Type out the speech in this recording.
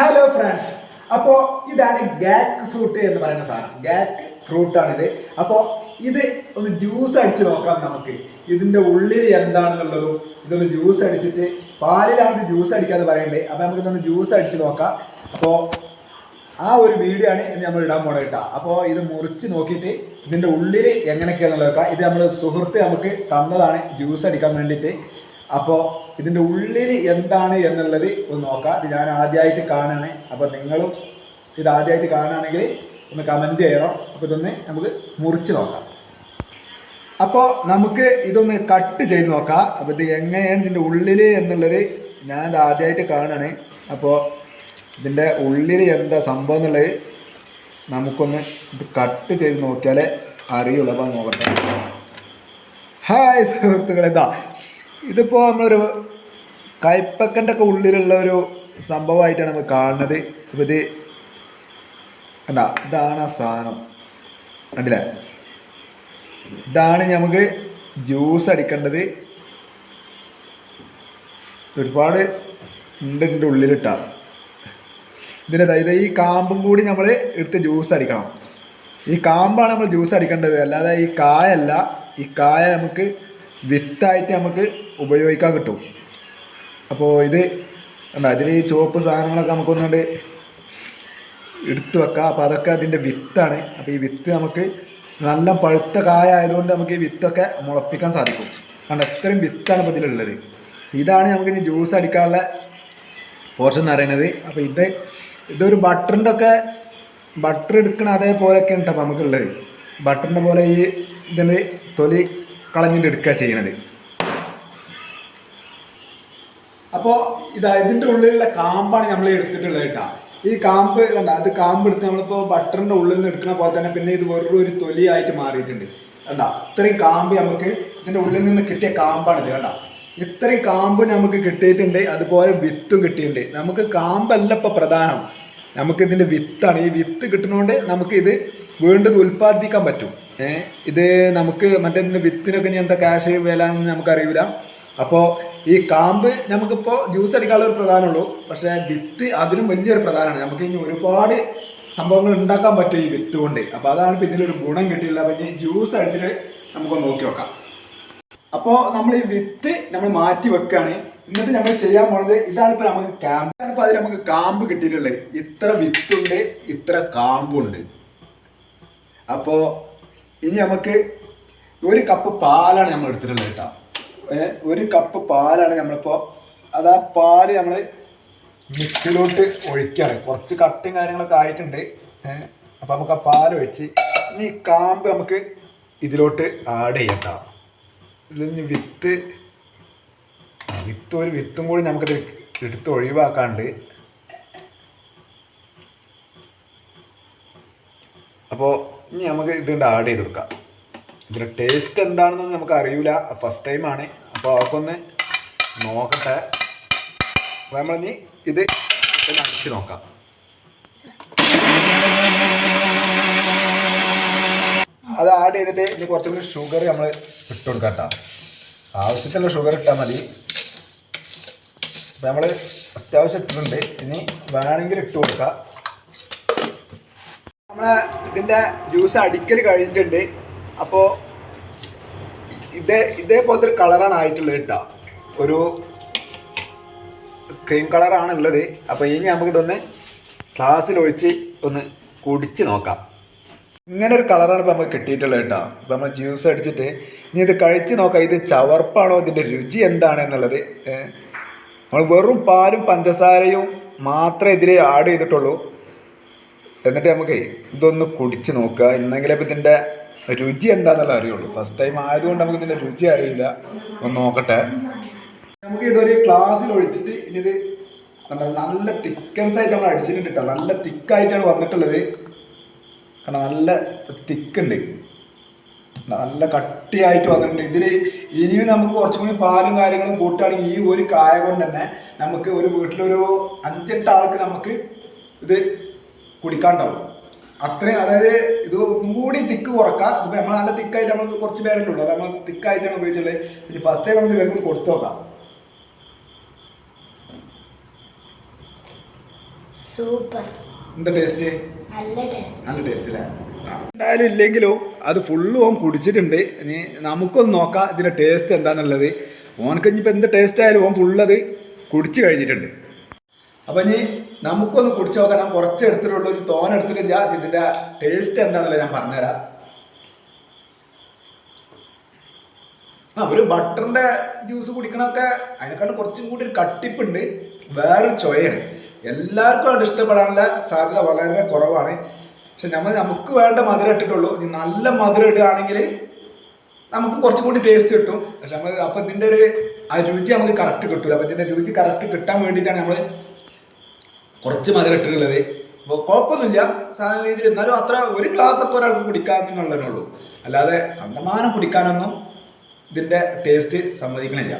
Hello friends അപ്പോൾ ഇതാണ് Gat fruit എന്ന് പറയുന്ന സാധനം. ഗാറ്റ് ഗാക്ക് ഫ്രൂട്ടാണിത് അപ്പോൾ ഇത് ഒന്ന് ജ്യൂസ് അടിച്ച് നോക്കാം നമുക്ക്. ഇതിന്റെ ഉള്ളിൽ എന്താണെന്നുള്ളതും ഇതൊന്ന് ജ്യൂസ് അടിച്ചിട്ട് പാലിലാണ് ഇത് ജ്യൂസ് അടിക്കാന്ന് പറയണ്ടേ. അപ്പോൾ നമുക്ക് ഇതൊന്ന് ജ്യൂസ് അടിച്ച് നോക്കാം. അപ്പോൾ ആ ഒരു വീഡിയോ ആണ് ഇന്ന് നമ്മൾ ഇടാൻ പോണത് കേട്ടോ. അപ്പോൾ ഇത് മുറിച്ച് നോക്കിയിട്ട് ഇതിന്റെ ഉള്ളിൽ എങ്ങനെയൊക്കെയാണെന്നുള്ളത് നോക്കാം. ഇത് നമ്മൾ സുഹൃത്ത് നമുക്ക് തന്നതാണ് ജ്യൂസ് അടിക്കാൻ വേണ്ടിയിട്ട്. അപ്പോൾ ഇതിന്റെ ഉള്ളിൽ എന്താണ് എന്നുള്ളത് ഒന്ന് നോക്കാം. ഞാൻ ആദ്യമായിട്ട് കാണുകയാണ്. അപ്പോൾ നിങ്ങളും ഇത് ആദ്യമായിട്ട് കാണുകയാണെങ്കിൽ ഒന്ന് കമന്റ് ചെയ്യണം. അപ്പോൾ ഇതൊന്ന് നമുക്ക് മുറിച്ച് നോക്കാം. അപ്പോൾ നമുക്ക് ഇതൊന്ന് കട്ട് ചെയ്ത് നോക്കാം. അപ്പോൾ ഇത് എങ്ങനെയാണ് ഇതിന്റെ ഉള്ളിൽ എന്നുള്ളത് ഞാൻ ഇത് ആദ്യമായിട്ട് കാണുകയാണ്. അപ്പോൾ ഇതിന്റെ ഉള്ളിൽ എന്താ സംഭവം എന്നുള്ളത് നമുക്കൊന്ന് ഇത് കട്ട് ചെയ്ത് നോക്കിയാലേ അറിയുള്ളൂ. അപ്പം നോക്കട്ടെ. ഹായ് സുഹൃത്തുക്കളെ ഇതാ ഇതിപ്പോൾ നമ്മളൊരു കൈപ്പക്കന്റെ ഒക്കെ ഉള്ളിലുള്ള ഒരു സംഭവമായിട്ടാണ് നമ്മൾ കാണുന്നത്. ഇപ്പോൾ ഇത് എന്താ ഇതാണ് ആ സാധനം. കണ്ടില്ലേ? ഇതാണ് നമുക്ക് ജ്യൂസ് അടിക്കേണ്ടത്. ഒരുപാട് ഉണ്ട് ഇതിന്റെ ഉള്ളിലിട്ട. ഇതിന്റെ അതായത് ഈ കാമ്പും കൂടി നമ്മൾ എടുത്ത് ജ്യൂസ് അടിക്കണം. ഈ കാമ്പാണ് നമ്മൾ ജ്യൂസ് അടിക്കേണ്ടത്. അല്ലാതെ ഈ കായല്ല. ഈ കായ നമുക്ക് വിത്തായിട്ട് നമുക്ക് ഉപയോഗിക്കാൻ കിട്ടും. അപ്പോൾ ഇത് കണ്ടോ അതിൽ ഈ ചുവപ്പ് സാധനങ്ങളൊക്കെ നമുക്കൊന്നുകൊണ്ട് എടുത്തു വെക്കാം. അപ്പോൾ അതൊക്കെ അതിന്റെ വിത്താണ്. അപ്പോൾ ഈ വിത്ത് നമുക്ക് നല്ല പഴുത്ത കായ ആയതുകൊണ്ട് നമുക്ക് ഈ വിത്തൊക്കെ മുളപ്പിക്കാൻ സാധിക്കും. കാരണം അത്രയും വിത്താണ് ഇപ്പോൾ ഇതിലുള്ളത്. ഇതാണ് നമുക്ക് ഇനി ജ്യൂസ് അടിക്കാനുള്ള പോർഷൻ എന്ന് പറയുന്നത്. അപ്പോൾ ഇത് ഇതൊരു ബട്ടറിന്റെ ഒക്കെ ബട്ടർ എടുക്കണ അതേപോലെയൊക്കെ ഉണ്ട് അപ്പോൾ നമുക്കുള്ളത്. ബട്ടറിന്റെ പോലെ ഈ ഇതിന്റെ തൊലി കളഞ്ഞിട്ട് എടുക്കുക ചെയ്യണത്. അപ്പോൾ ഇതാ ഇതിന്റെ ഉള്ളിലുള്ള കാമ്പാണ് നമ്മൾ എടുത്തിട്ടുള്ളത് കേട്ടോ. ഈ കാമ്പ് കണ്ട അത് കാമ്പ് എടുത്ത് നമ്മളിപ്പോൾ ബട്ടറിന്റെ ഉള്ളിൽ നിന്ന് എടുക്കുന്ന പോലെ തന്നെ പിന്നെ ഇത് വെറും ഒരു തൊലിയായിട്ട് മാറിയിട്ടുണ്ട്. കണ്ട ഇത്രയും കാമ്പ് നമുക്ക് ഇതിന്റെ ഉള്ളിൽ നിന്ന് കിട്ടിയ കാമ്പാണ് ഇത് കണ്ട. ഇത്രയും കാമ്പ് നമുക്ക് കിട്ടിയിട്ടുണ്ട് അതുപോലെ വിത്തും കിട്ടിയിട്ടുണ്ട്. നമുക്ക് കാമ്പല്ല ഇപ്പോൾ പ്രധാനം. നമുക്ക് ഇതിന്റെ വിത്താണ്. ഈ വിത്ത് കിട്ടുന്നതുകൊണ്ട് നമുക്ക് ഇത് വീണ്ടും ഉൽപ്പാദിപ്പിക്കാൻ പറ്റും. ഇത് നമുക്ക് മറ്റേ വിത്തിനൊക്കെ ഇനി എന്താ ക്യാഷ് വില നമുക്ക് അറിയില്ല അപ്പോൾ ഈ കാമ്പ് നമുക്കിപ്പോൾ ജ്യൂസ് അടിക്കാനുള്ള ഒരു പ്രധാനമുള്ളൂ. പക്ഷേ വിത്ത് അതിനും വലിയൊരു പ്രധാനമാണ്. നമുക്ക് ഇനി ഒരുപാട് സംഭവങ്ങൾ ഉണ്ടാക്കാൻ പറ്റും ഈ വിത്ത് കൊണ്ട്. അപ്പോൾ അതാണ് ഇപ്പോൾ ഇതിലൊരു ഗുണം കിട്ടിയില്ല അപ്പം ഇനി ജ്യൂസ് അടിച്ചിട്ട് നമുക്കൊന്ന് നോക്കി നോക്കാം. അപ്പോൾ നമ്മൾ ഈ വിത്ത് നമ്മൾ മാറ്റി വെക്കുകയാണ്. എന്നിട്ട് നമ്മൾ ചെയ്യാൻ പോണത് ഇതാണ് നമുക്ക് ക്യാമ്പ് ഇപ്പോൾ അതിൽ നമുക്ക് കാമ്പ് കിട്ടിയിട്ടുള്ളത്. ഇത്ര വിത്തുണ്ട് ഇത്ര കാമ്പുണ്ട് അപ്പോൾ ഇനി നമുക്ക് ഒരു കപ്പ് പാലാണ് നമ്മൾ എടുത്തിട്ടുള്ളത് കേട്ടോ. ഒരു കപ്പ് പാലാണ് നമ്മളിപ്പോൾ അത് ആ പാൽ നമ്മൾ മിക്സിയിലോട്ട് ഒഴിക്കുകയാണ് കുറച്ച് കട്ടും കാര്യങ്ങളൊക്കെ ആയിട്ടുണ്ട്. അപ്പോൾ നമുക്ക് ആ പാൽ ഒഴിച്ച് ഇനി കാമ്പ് നമുക്ക് ഇതിലോട്ട് ആഡ് ചെയ്യട്ടോ. ഇതിന് വിത്ത് വിത്ത് ഒരു വിത്തും കൂടി നമുക്ക് എടുത്ത് ഒഴിവാക്കാണ്ട്. അപ്പോൾ ഇനി നമുക്ക് ഇതുകൊണ്ട് ആഡ് ചെയ്ത് കൊടുക്കാം. ഇതിന്റെ ടേസ്റ്റ് എന്താണെന്ന് നമുക്ക് അറിയില്ല ഫസ്റ്റ് ടൈമാണ് അപ്പോൾ അവർക്കൊന്ന് നോക്കട്ടെ. അപ്പോൾ നമ്മളിനി ഇത് അടിച്ച് നോക്കാം. അത് ആഡ് ചെയ്തിട്ട് ഇനി കുറച്ചും കൂടി ഷുഗർ നമ്മൾ ഇട്ട് കൊടുക്കാം ആവശ്യത്തിനുള്ള ഷുഗർ ഇട്ടാൽ മതി. നമ്മൾ അത്യാവശ്യം ഇട്ടിട്ടുണ്ട്. ഇനി വേണമെങ്കിൽ ഇട്ട് കൊടുക്കാം. നമ്മളെ ഇതിന്റെ ജ്യൂസ് അടിക്കൽ കഴിഞ്ഞിട്ടുണ്ട്. അപ്പോൾ ഇതേ ഇതേപോലത്തെ ഒരു കളറാണ് ആയിട്ടുള്ളത് കേട്ടോ. ഒരു ക്രീം കളറാണ് ഉള്ളത് അപ്പോൾ ഇനി നമുക്കിതൊന്ന് ഗ്ലാസ്സിൽ ഒഴിച്ച് ഒന്ന് കുടിച്ച് നോക്കാം. ഇങ്ങനെ ഒരു കളറാണ് ഇപ്പോൾ നമുക്ക് കിട്ടിയിട്ടുള്ളത് കേട്ടോ. നമ്മൾ ജ്യൂസ് അടിച്ചിട്ട് ഇനി ഇത് കഴിച്ച് നോക്കാം ഇത് ചവർപ്പാണോ ഇതിന്റെ രുചി എന്താണ് എന്നുള്ളത്. നമ്മൾ വെറും പാലും പഞ്ചസാരയും മാത്രമേ ഇതിൽ ആഡ് ചെയ്തിട്ടുള്ളൂ. എന്നിട്ട് നമുക്ക് ഇതൊന്ന് കുടിച്ച് നോക്കുക. എന്നെങ്കിലും ഇതിന്റെ രുചി എന്താണെന്നുള്ള അറിയുള്ളൂ. ഫസ്റ്റ് ടൈം ആയതുകൊണ്ട് നമുക്ക് ഇതിന്റെ രുചി അറിയില്ല. ഒന്ന് നോക്കട്ടെ. നമുക്ക് ഇതൊരു ക്ലാസ്സിൽ ഒഴിച്ചിട്ട് ഇനി നല്ല തിക്കൻസ് ആയിട്ട് നമ്മൾ അടിച്ചിട്ടുണ്ട് കേട്ടോ. നല്ല തിക്കായിട്ടാണ് വന്നിട്ടുള്ളത്. കാരണം നല്ല തിക്കുണ്ട് നല്ല കട്ടിയായിട്ട് വന്നിട്ടുണ്ട്. ഇതിൽ ഇനിയും നമുക്ക് കുറച്ചും കൂടി പാലും കാര്യങ്ങളും കൂട്ടുകയാണെങ്കിൽ ഈ ഒരു കായ കൊണ്ട് തന്നെ നമുക്ക് ഒരു വീട്ടിലൊരു അഞ്ചെട്ട് ആൾക്ക് നമുക്ക് ഇത് കുടിക്കാണ്ടാവും അത്രയും അതായത് ഇത് ഒന്നും കൂടി തിക്ക് കുറക്കാം. ഇപ്പം നമ്മൾ നല്ല തിക്കായിട്ട് നമ്മൾ കുറച്ച് പേരുണ്ടല്ലോ നമ്മൾ തിക്കായിട്ടാണ് ഉപയോഗിച്ചുള്ളത് ഇനി ഫസ്റ്റ് ടൈം നമുക്ക് ഇവർക്ക് കൊടുത്തു നോക്കാം. സൂപ്പർ എന്താ ടേസ്റ്റ് നല്ല ടേസ്റ്റ് അല്ലേ എന്തായാലും ഇല്ലെങ്കിലും അത് ഫുള്ള് ഓൻ കുടിച്ചിട്ടുണ്ട്. ഇനി നമുക്കൊന്ന് നോക്കാം ഇതിന്റെ ടേസ്റ്റ് എന്താണെന്നുള്ളത് ഓനക്ക് ഇനിയിപ്പോൾ എന്ത് ടേസ്റ്റ് ആയാലും ഓൻ ഫുള്ളത് കുടിച്ചു കഴിഞ്ഞിട്ടുണ്ട്. അപ്പം ഇനി നമുക്കൊന്ന് കുടിച്ചു നോക്കാം. ഞാൻ കുറച്ച് എടുത്തിട്ടുള്ളൂ. ഒരു തോന എടുത്തിട്ടില്ല. ഇതിന്റെ ടേസ്റ്റ് എന്താണെന്നല്ല ഞാൻ പറഞ്ഞുതരാം. ആ ഒരു ബട്ടറിന്റെ ജ്യൂസ് കുടിക്കണൊക്കെ അതിനെക്കാളും കുറച്ചും കൂടി ഒരു കട്ടിപ്പുണ്ട്. വേറൊരു ചൊയയാണ്. എല്ലാവർക്കും അത് ഇഷ്ടപ്പെടാനുള്ള സാധ്യത വളരെ കുറവാണ്. പക്ഷെ നമ്മൾ നമുക്ക് വേണ്ട മധുരം ഇട്ടിട്ടുള്ളൂ. ഇനി നല്ല മധുരം ഇടുകയാണെങ്കിൽ നമുക്ക് കുറച്ചും കൂടി ടേസ്റ്റ് കിട്ടും. പക്ഷെ നമ്മൾ അപ്പം ഇതിന്റെ ഒരു ആ രുചി നമുക്ക് കറക്റ്റ് കിട്ടില്ല അപ്പം ഇതിന്റെ രുചി കറക്റ്റ് കിട്ടാൻ വേണ്ടിയിട്ടാണ് നമ്മൾ കുറച്ച് മധുരം ഇട്ടിട്ടുള്ളത്. അപ്പോൾ കുഴപ്പമൊന്നുമില്ല. സാധാരണ രീതിയിൽ എന്നാലും അത്ര ഒരു ഗ്ലാസ് ഒക്കെ ഒരാൾക്ക് ഉള്ളൂ. അല്ലാതെ കണ്ടമാനം കുടിക്കാനൊന്നും ഇതിന്റെ ടേസ്റ്റ് സമ്മതിക്കണില്ല.